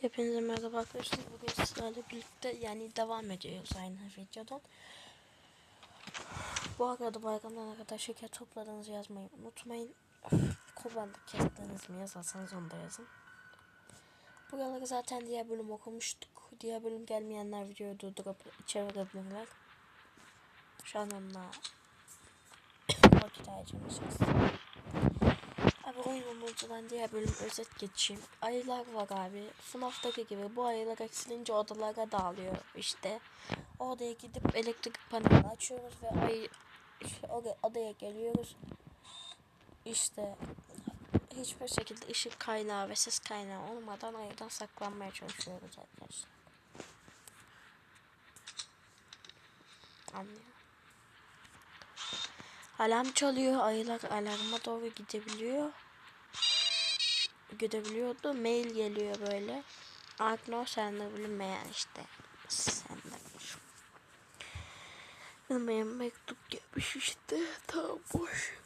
Hepinize merhaba arkadaşlar. Bugün sizlerle birlikte yani devam ediyoruz aynı videodan. Bu arada bayramdan kadar şeker topladığınızı yazmayı unutmayın. Kurbanlık kestiniz mi yazarsanız onu da yazın. Buraları zaten diğer bölüm okumuştuk. Diğer bölüm gelmeyenler videoyu durdurup çevirebilirler. Şu an onunla vakit harcamayacağız. Abi oyun umurcudan diğer bölüm özet geçeyim. Ayılar var abi. FNAF'taki gibi bu ayılar eksilince odalara dağılıyor işte. Odaya gidip elektrik paneli açıyoruz ve ayı işte oraya- odaya geliyoruz. İşte hiçbir şekilde ışık kaynağı ve ses kaynağı olmadan ayıdan saklanmaya çalışıyoruz arkadaşlar. Anlıyor. Alarm çalıyor. Ayılar alarma doğru gidebiliyor. Gidebiliyordu. Mail geliyor böyle. Agno sende bilinmeyen işte. Boş. Bilmeyen mektup gelmiş işte. Tam boş.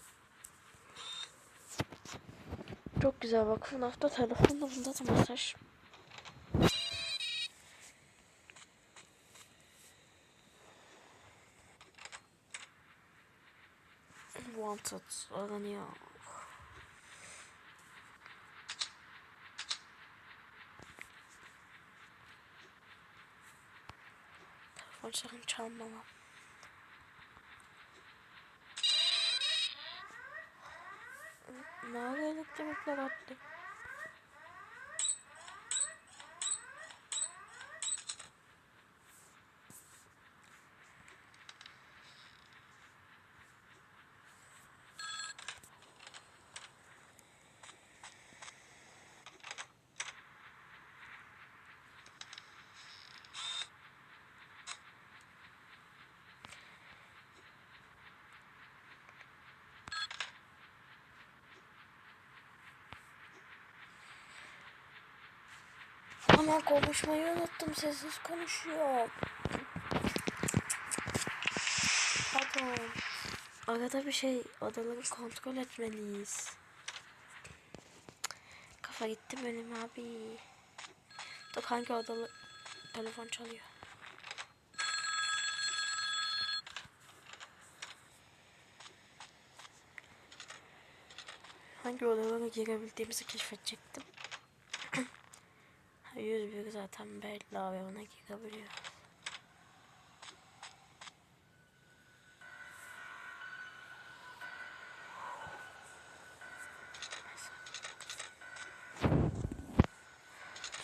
Çok güzel bak. FNAF'ta telefonda bunda da mesaj. Wanted aranıyor. Telefon sakın çalmama. Ne ara elektrikler attı? Ama konuşmayı unuttum. Sessiz konuşuyor. Pardon. Arada bir şey odaları kontrol etmeliyiz. Kafa gitti benim abi. Dur hangi odalı telefon çalıyor. Hangi odalara girebildiğimizi keşfedecektim. 101 zaten belli abi ona girebiliyor.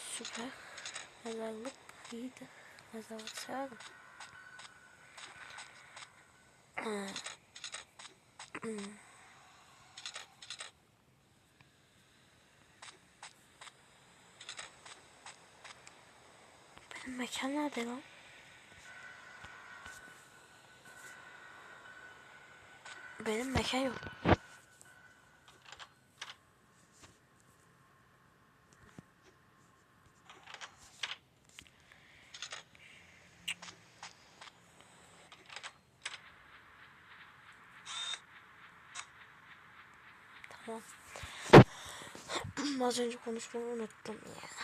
Süper. Mezarlık iyiydi. Mezarlık severim. Hmm. Mekan nerede lan? Benim mekan yok. Tamam. Az önce konuştuğumu unuttum ya.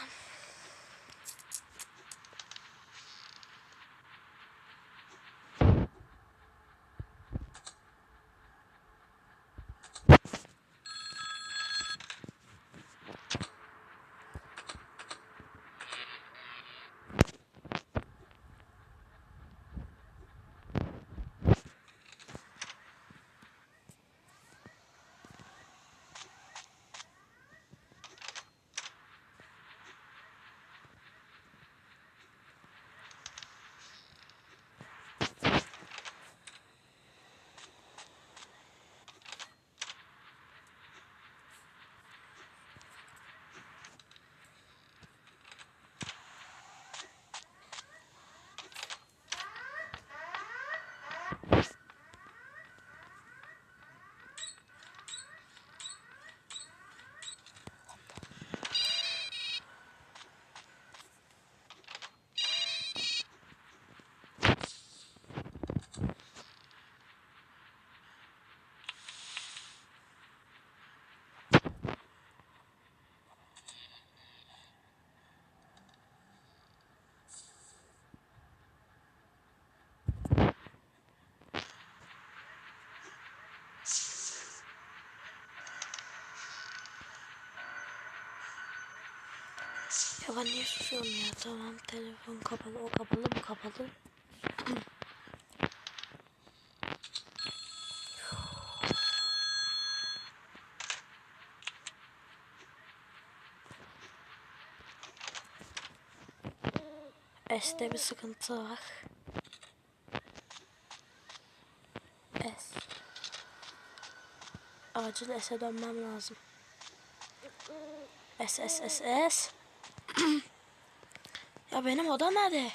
Ya niye susuyorum ya? Tamam telefon kapalı, o kapalı, bu kapalı. S'te bir sıkıntı var. S. Acil S'e dönmem lazım. S S S S. ya benim oda nerede?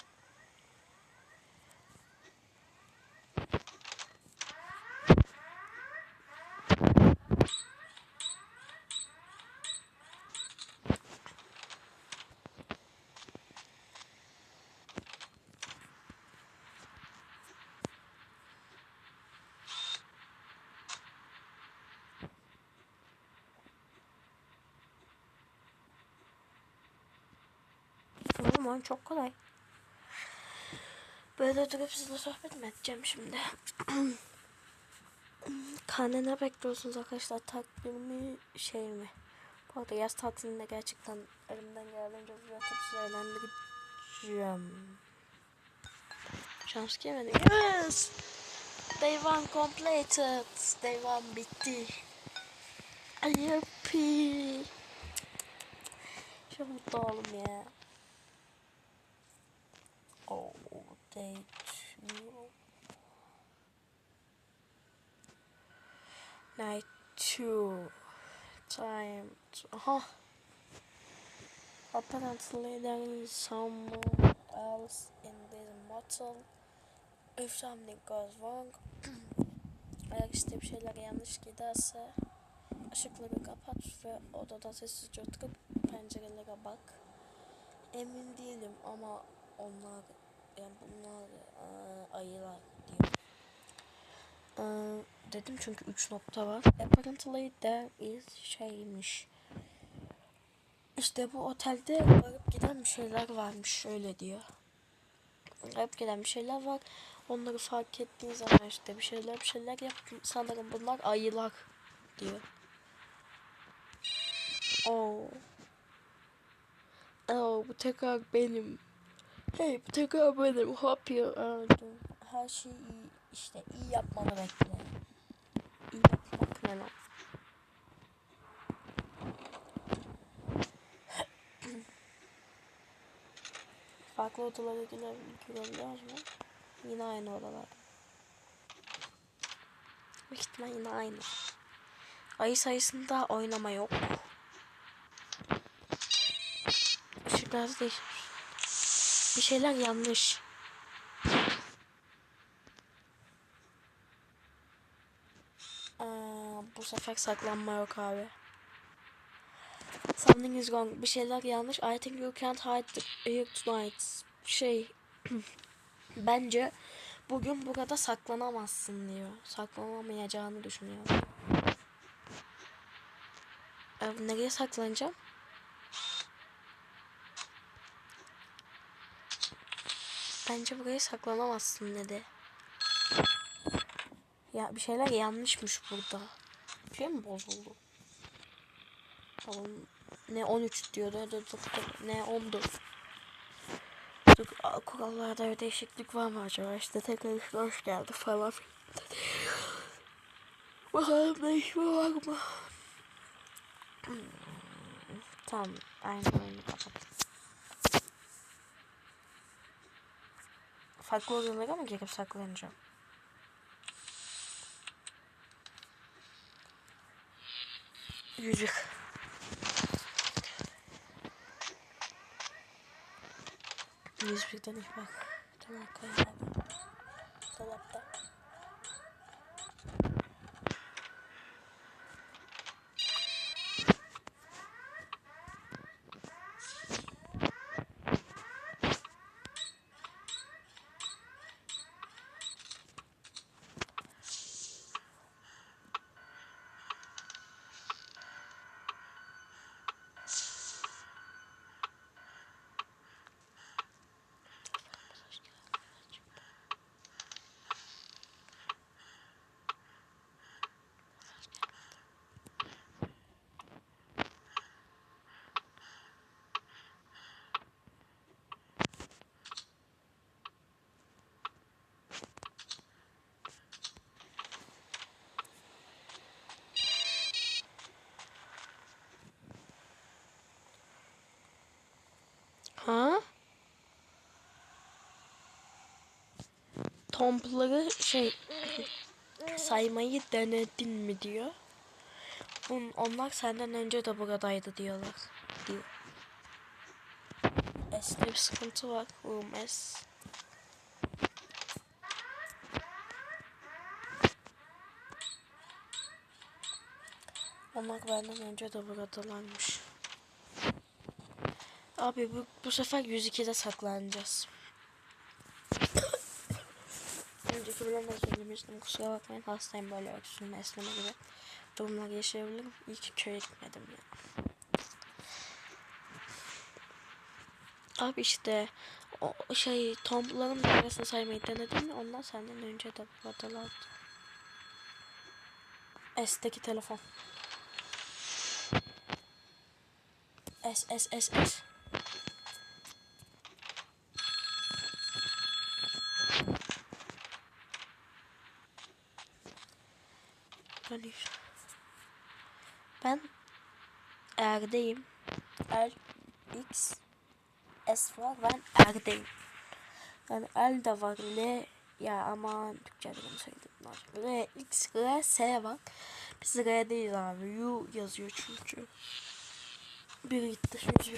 Oğlum oyun çok kolay. Böyle durup sizinle sohbet mi edeceğim şimdi? Karne ne bekliyorsunuz arkadaşlar? Takvim mi şey mi? Bu arada yaz tatilinde gerçekten elimden geldiğince uzatıp size eğlendireceğim. Jumpscare mi? Yes! Day one completed. Day one bitti. I happy. Çok mutlu oldum ya. Oh, day two. Night two. Time to, aha. Apparently there is someone else in this motel. If something goes wrong. Eğer işte bir şeyler yanlış giderse ışıkları kapat ve odada sessizce oturup pencerelere bak. Emin değilim ama onlar yani bunlar e, ayılar diyor. E, dedim çünkü 3 nokta var. Apparently there is şeymiş. İşte bu otelde varıp giden bir şeyler varmış öyle diyor. Varıp giden bir şeyler var. Onları fark ettiğin zaman işte bir şeyler bir şeyler yap. Sanırım bunlar ayılar diyor. Oh. Oh bu tekrar benim. Hey bu tekrar benim. Hop ya. Her şey iyi. işte iyi yapmanı bekle. İyi yapmak ne lan? Farklı odalara girebiliyoruz mu? Yine aynı odalar. Büyük ihtimal yine aynı. Ayı sayısında oynama yok. Işıklar değişmiş. Bir şeyler yanlış. Aa, bu sefer saklanma yok abi. Something is wrong. Bir şeyler yanlış. I think you can't hide here tonight. Şey. bence bugün burada saklanamazsın diyor. Saklanamayacağını düşünüyor. Nereye saklanacağım? Bence buraya saklanamazsın dedi. Ya bir şeyler yanlışmış burada. Bir şey mi bozuldu? Tamam. Ne 13 diyor ne, ne 14. Kurallarda bir değişiklik var mı acaba? İşte tekrar hoş geldi falan. Bakalım değişme var mı? Hmm. Tamam. Aynı oyunu kapat. Farklı odalara mı girip saklanacağım? Yüzük. Yüzükten ilk bak. Tamam kayboldu. Tompları şey saymayı denedin mi diyor. On- Onlar senden önce de buradaydı diyorlar. Diyor. S'te bir sıkıntı var. Um S. Onlar benden önce de buradalarmış. Abi bu, bu sefer 102'de saklanacağız. Önceki bölümde söylemiştim kusura bakmayın hastayım böyle öksürme esneme gibi durumlar yaşayabilirim. İyi ki köye gitmedim ya. Abi işte o şey tombların numarasını saymayı denedim mi ondan senden önce de buradalardı. S'teki telefon. S S S S. Ben Er'deyim. Er X S var. Ben Er'deyim. Yani L de var. L ya aman Türkçe'de bunu söyledim. R, X, R, S var. Biz R'deyiz abi. U yazıyor çünkü. Bir gitti. 101.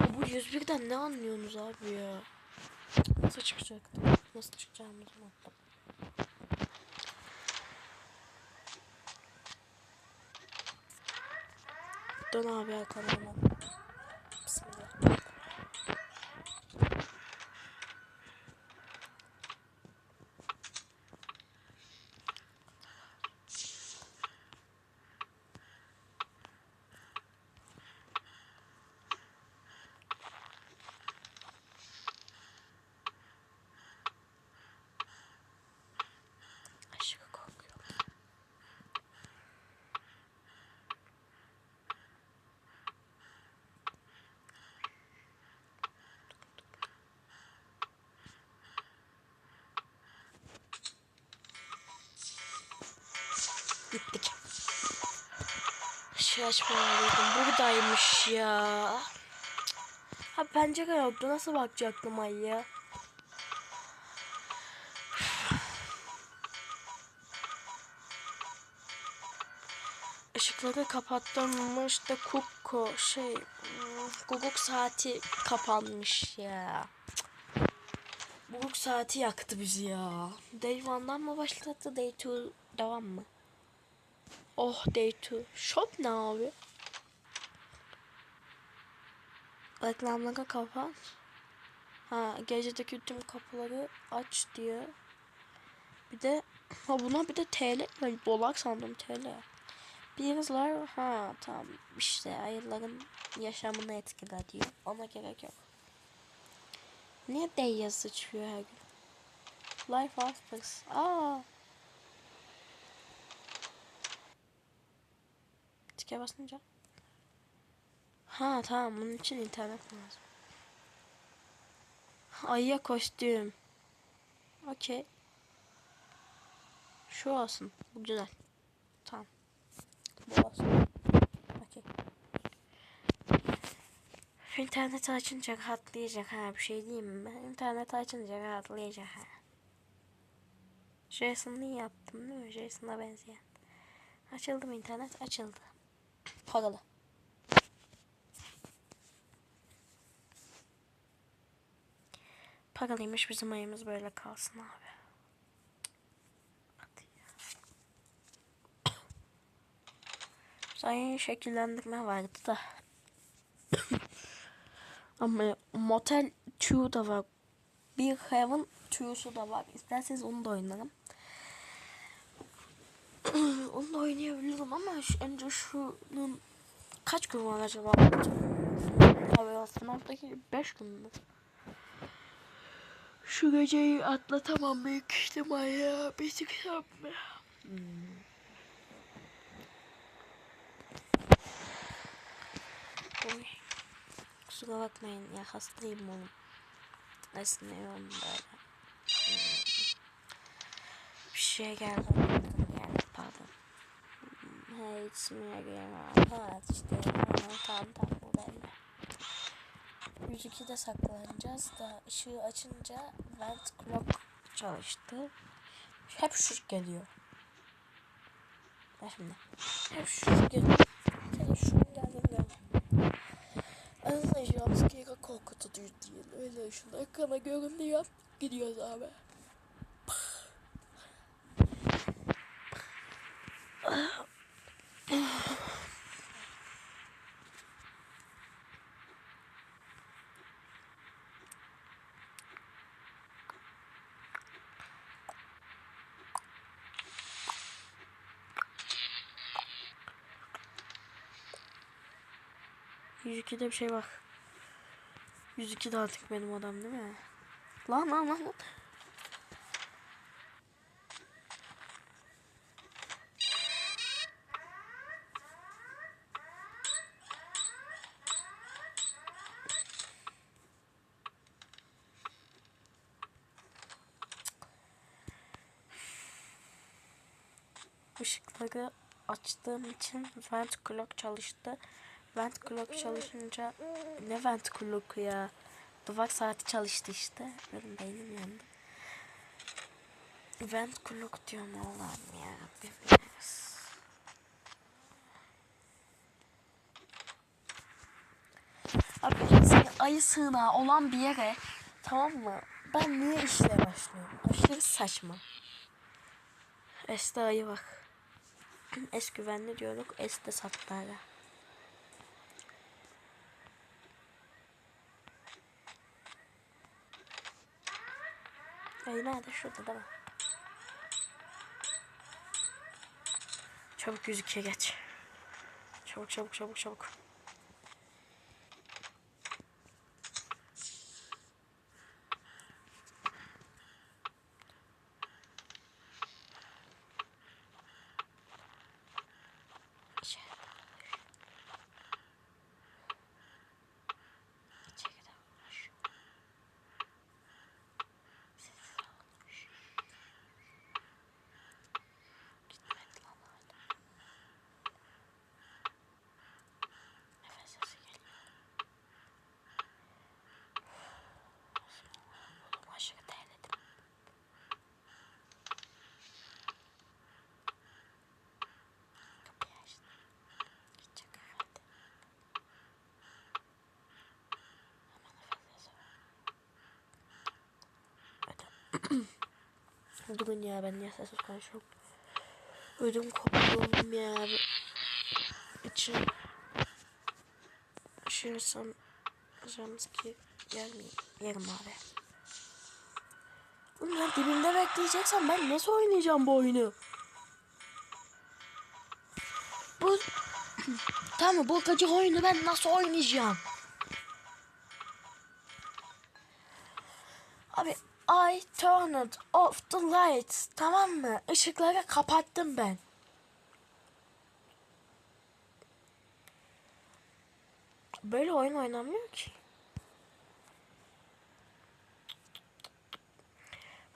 Ya bu 101'den ne anlıyorsunuz abi ya? Nasıl çıkacaktı? Nasıl çıkacağımızı unuttum. Dön abi arkamdan. Şey. Buradaymış ya. Ha pencere yoktu. Nasıl bakacaktım ay ya? Işıkları kapattırmış da Kukko şey Guguk saati kapanmış ya. Guguk saati yaktı bizi ya. Day 1'dan mı başlattı Day 2 devam mı? Oh Day 2. Shop ne abi? Reklamları kapat. Ha gecedeki tüm kapıları aç diyor. Bir de ha buna bir de TL var. Dolar sandım TL. Bizler ha tamam işte ayıların yaşamını etkiler diyor. Ona gerek yok. Niye D yazısı çıkıyor her gün? Life Aspects. Aa. Tike basınca. Ha tamam bunun için internet lazım. Ayıya kostüm. Okey. Şu olsun. Bu güzel. Tamam. Bu olsun. Okey. İnterneti açınca rahatlayacak ha bir şey diyeyim mi? İnterneti açınca rahatlayacak ha. Jason'ı yaptım değil mi? Jason'a benzeyen. Açıldı mı internet? Açıldı. Paralı. Paralıymış bizim ayımız böyle kalsın abi. Sayın şekillendirme vardı da. Ama Motel 2 da var. Bir Heaven 2'su da var. İsterseniz onu da oynarım. Onu da oynayabilirim ama şu- önce şunun kaç gün var acaba? Abi sınavdaki 5 gün mü? Şu geceyi atlatamam büyük ihtimal ya. Bir çıksam mı? Hmm. Oy. Kusura bakmayın ya hastayım oğlum. Esniyorum böyle. Hmm. Bir şey geldi. unuttum geldi pardon. Hmm, Hey it's me işte. Ha, tamam tamam buradayım. 102'de saklanacağız da ışığı açınca vent clock çalıştı. Hep şu geliyor. Bak şimdi. Hep şu geliyor. Sen şu geldim geldim. Aslında jumpscare'a korkutucu değil. Öyle şunu ekrana görünüyor. Gidiyoruz abi. Yüz ikide bir şey bak. 102 de artık benim adam değil mi? Lan lan. lan. Işıkları açtığım için vent clock çalıştı. Vent clock çalışınca ne vent clock ya? Duvar saati çalıştı işte. Benim beynim yandı. Vent clock diyorum Allah'ım ya. Bilmiyoruz. Abi seni ayı sığınağı olan bir yere tamam mı? Ben niye işle başlıyorum? Aşırı saçma. Es'te ayı bak. Es güvenli diyorduk. Es de sattı hala. Ay nerede? Şurada değil mi? Çabuk 102'ye geç. Çabuk çabuk çabuk çabuk. İçeride olmuş. Sessiz olmuş. Gitmedi lan hala. Nefes sesi geliyor. Oğlum aşırı terledim. Kapıyı açtım. Gidecek herhalde. Durun ya ben niye sessiz konuşuyorum. Ödüm koptu ya. İçim. Şirsam Jamski gelmeyeyim. Yerim abi. Ya dibimde bekleyeceksen ben nasıl oynayacağım bu oyunu? Bu tamam bu gıcık oyunu ben nasıl oynayacağım? I turned off the lights. Tamam mı? Işıkları kapattım ben. Böyle oyun oynanmıyor ki.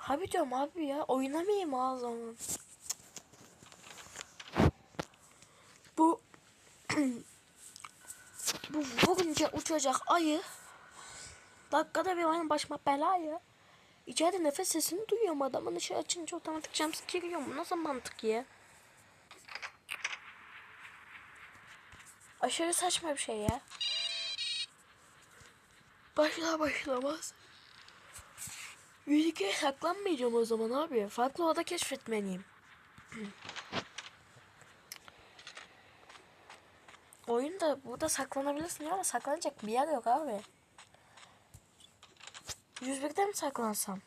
Abi diyorum abi ya oynamayayım o zaman. Bu bu vurunca uçacak ayı dakikada bir oyun başıma bela ya. İçeride nefes sesini duyuyorum adamın ışığı açınca otomatik jumpscare giriyor. Bu nasıl mantık ya? Aşırı saçma bir şey ya. Başlar başlamaz. Yüzüke saklanmayacağım o zaman abi. Farklı oda keşfetmeliyim. Oyunda burada saklanabilirsin ama saklanacak bir yer yok abi. 101'de mi saklansam?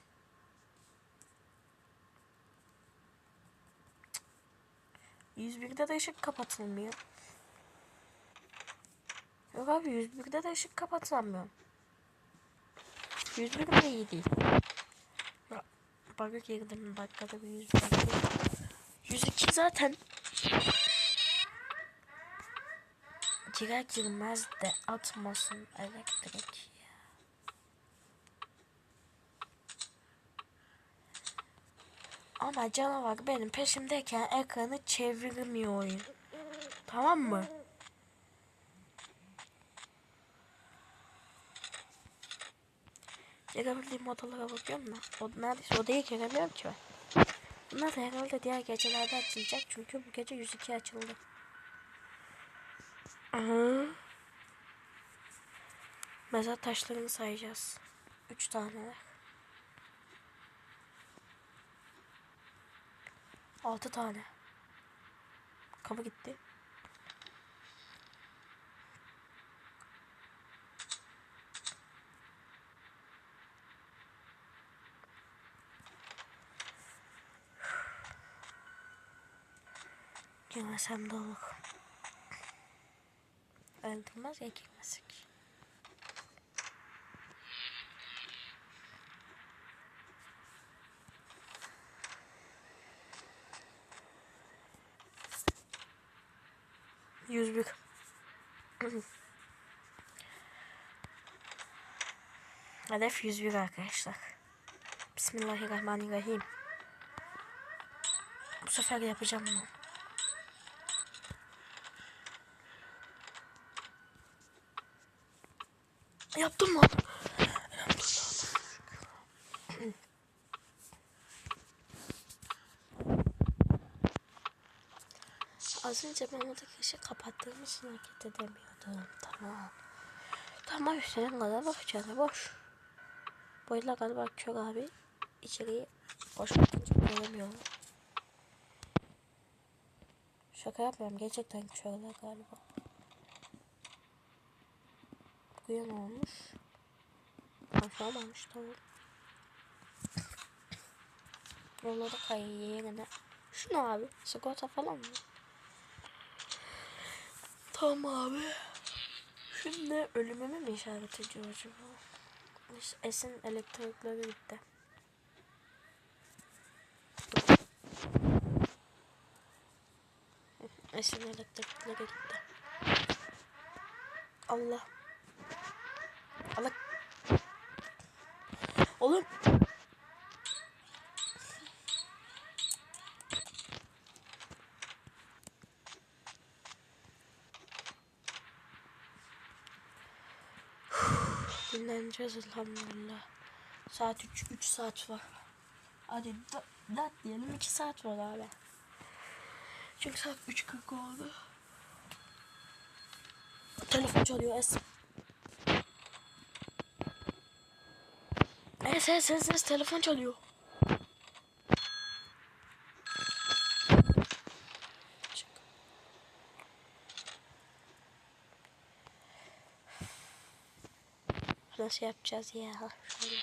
Yüz birde de ışık kapatılmıyor. Yok abi 101'de de ışık kapatamıyorum. 101 de iyi değil. Bug'a girdim dakikada bir 101 102 zaten girer girmez de atmasın elektrik Ama canavar benim peşimdeyken ekranı çevirmiyor oyun. Tamam mı? Girebildiğim odalara bakıyorum da. O neredeyse odaya giremiyorum ki ben. Bunlar da herhalde diğer gecelerde açılacak. Çünkü bu gece 102 açıldı. Aha. Mezar taşlarını sayacağız. Üç tane var. Altı tane. Kapı gitti. Girmesem de olur. Öldürmez ya girmesek. Yüz bir. Hedef 101 arkadaşlar. Bismillahirrahmanirrahim. Bu sefer yapacağım bunu. Yaptım mı? Az önce ben oradaki ışığı kapattığım için hareket edemiyordum. Tamam. Tamam Hüseyin kadar bakacağız. Boş. Boyla galiba kör abi. İçeriği boş göremiyorum. Şaka yapmıyorum. Gerçekten körler galiba. Bugün olmuş. Akşam olmuş tamam. Yolladı kayıyı yerine. Şu ne abi? Sigorta falan mı? Tamam abi. Şimdi ölümümü mü işaret ediyor acaba? Esin elektrikleri gitti. Esin elektrikleri gitti. Allah. Allah. Oğlum. Dinleneceğiz elhamdülillah. Saat 3, 3 saat var. Hadi 4 diyelim 2 saat var hala. Çünkü saat 3.40 oldu. Telefon çalıyor Es. Es es es es telefon çalıyor. Nasıl yapacağız ya? Şöyle.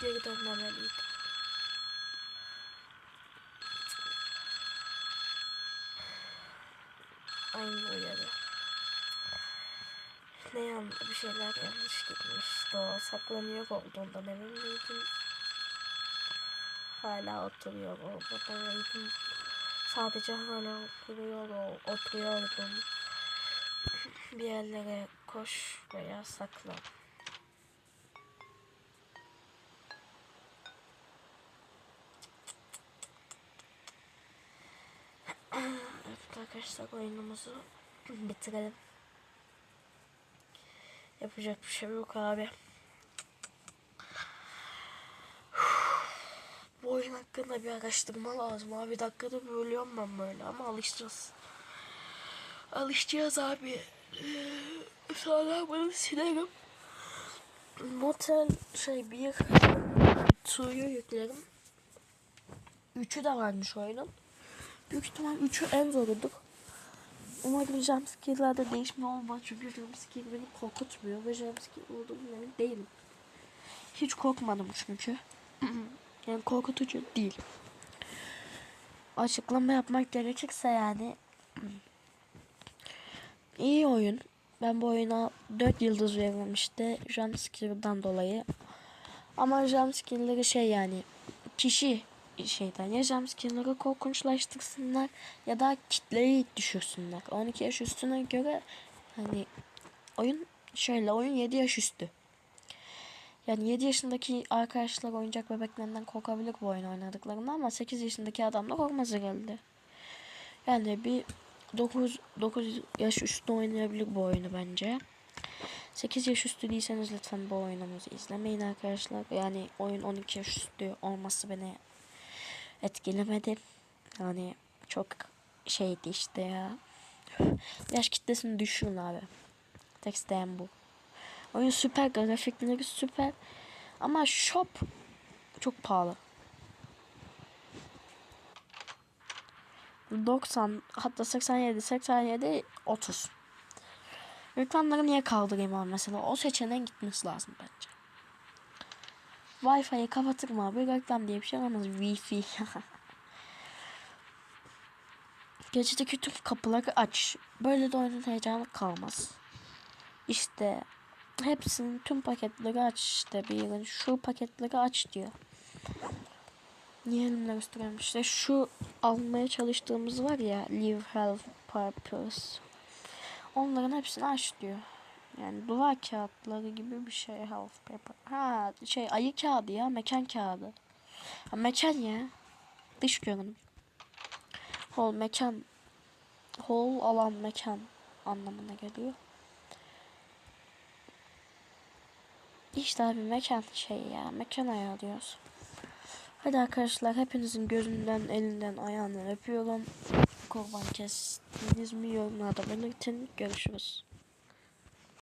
Geri dönmemeliydim. Aynı uyarı. Ne yan bir şeyler yanlış gitmiş. Doğa saklanıyor olduğundan emin miydim? Hala oturuyor olmadaydım. Sadece hala oturuyor oturuyordum. Bir yerlere koş veya saklan. Evet arkadaşlar oyunumuzu bitirelim. Yapacak bir şey yok abi. Bu oyun hakkında bir araştırma lazım abi. Dakikada bir ölüyorum ben böyle ama alışacağız. Alışacağız abi. Ee, Sonra bunu silerim. Motel şey bir suyu yüklerim. Üçü de varmış oyunun. Büyük ihtimal üçü en zorudur. Umarım jumpscare'larda değişme olmaz çünkü jumpscare beni korkutmuyor ve jumpscare olduğunu emin değilim. Hiç korkmadım çünkü. yani korkutucu değil. Açıklama yapmak gerekirse yani iyi oyun. Ben bu oyuna 4 yıldız veririm işte jumpscare'dan dolayı. Ama jumpscare'ları şey yani kişi şeyden ya jumpscare'ları korkunçlaştırsınlar ya da kitleyi düşürsünler. 12 yaş üstüne göre hani oyun şöyle oyun 7 yaş üstü. Yani 7 yaşındaki arkadaşlar oyuncak bebeklerinden korkabilir bu oyunu oynadıklarında ama 8 yaşındaki adam da korkmaz herhalde. Yani bir 9 9 yaş üstü oynayabilir bu oyunu bence. 8 yaş üstü değilseniz lütfen bu oyunumuzu izlemeyin arkadaşlar. Yani oyun 12 yaş üstü olması beni etkilemedi. Yani çok şeydi işte ya. Yaş kitlesini düşürün abi. Tek isteyen bu. Oyun süper, grafikleri süper. Ama shop çok pahalı. 90 hatta 87 87 30. Reklamları niye kaldırayım abi mesela? O seçeneğin gitmesi lazım bence. Wi-Fi'yi kapatır mı abi? Reklam diye bir şey olamaz. Wi-Fi. Gecedeki tüm kapıları aç. Böyle de oyunun heyecanı kalmaz. İşte hepsinin tüm paketleri aç işte bir yerin şu paketleri aç diyor. Niye elimle gösteriyorum işte şu almaya çalıştığımız var ya live health purpose. Onların hepsini aç diyor. Yani duvar kağıtları gibi bir şey health paper. Ha şey ayı kağıdı ya mekan kağıdı. Ha, mekan ya. Dış görünüm. Hol mekan. Hol alan mekan anlamına geliyor. İşte abi mekan şey ya mekan ayarlıyoruz. Hadi arkadaşlar hepinizin gözünden elinden ayağından öpüyorum. Kurban kestiniz mi yorumlarda belirtin. Görüşürüz.